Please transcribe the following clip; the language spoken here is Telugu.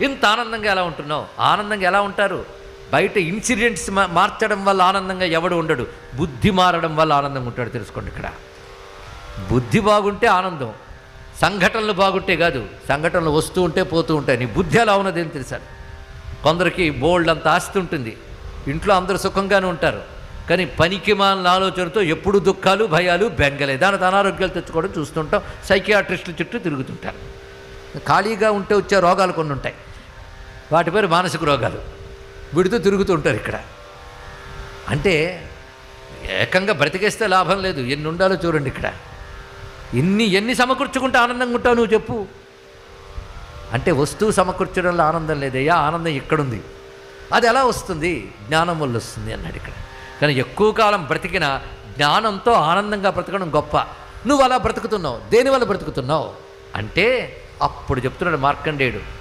ఇంత ఆనందంగా ఎలా ఉంటున్నావు? ఆనందంగా ఎలా ఉంటారు? బయట ఇన్సిడెంట్స్ మా- మార్చడం వల్ల ఆనందంగా ఎవడు ఉండడు. బుద్ధి మారడం వల్ల ఆనందంగా ఉంటాడు. తెలుసుకోండి ఇక్కడ. బుద్ధి బాగుంటే ఆనందం. సంఘటనలు బాగుంటే కాదు. సంఘటనలు వస్తూ ఉంటే పోతూ ఉంటాయి. నీ బుద్ధి ఎలా ఉన్నది ఏం తెలుసా? కొందరికి బోల్డ్ అంత ఆస్తి ఉంటుంది. ఇంట్లో అందరూ సుఖంగానే ఉంటారు. కానీ పనికి మాలిన ఆలోచనతో ఎప్పుడు దుఃఖాలు భయాలు బెంగలే. దాని అనారోగ్యాలు తెచ్చుకోవడం చూస్తుంటాం. సైకియాట్రిస్టుల చుట్టూ తిరుగుతుంటారు. ఖాళీగా ఉంటే వచ్చే రోగాలు కొన్ని ఉంటాయి. వాటి పేరు మానసిక రోగాలు. వీటితో తిరుగుతుంటారు ఇక్కడ. అంటే ఏకంగా బ్రతికేస్తే లాభం లేదు. ఎన్ని ఉండాలో చూడండి ఇక్కడ. ఎన్ని ఎన్ని సమకూర్చుకుంటే ఆనందంగా ఉంటావు నువ్వు చెప్పు. అంటే వస్తువు సమకూర్చడంలో ఆనందం లేదయ్యా ఆనందం ఇక్కడుంది. అది ఎలా వస్తుంది? జ్ఞానం వల్ల వస్తుంది అన్నాడు ఇక్కడ. కానీ ఎక్కువ కాలం బ్రతికిన జ్ఞానంతో ఆనందంగా బ్రతకడం గొప్ప. నువ్వు అలా బ్రతుకుతున్నావు. దేనివల్ల బ్రతుకుతున్నావు? అంటే అప్పుడు చెప్తున్నాడు మార్కండేయుడు.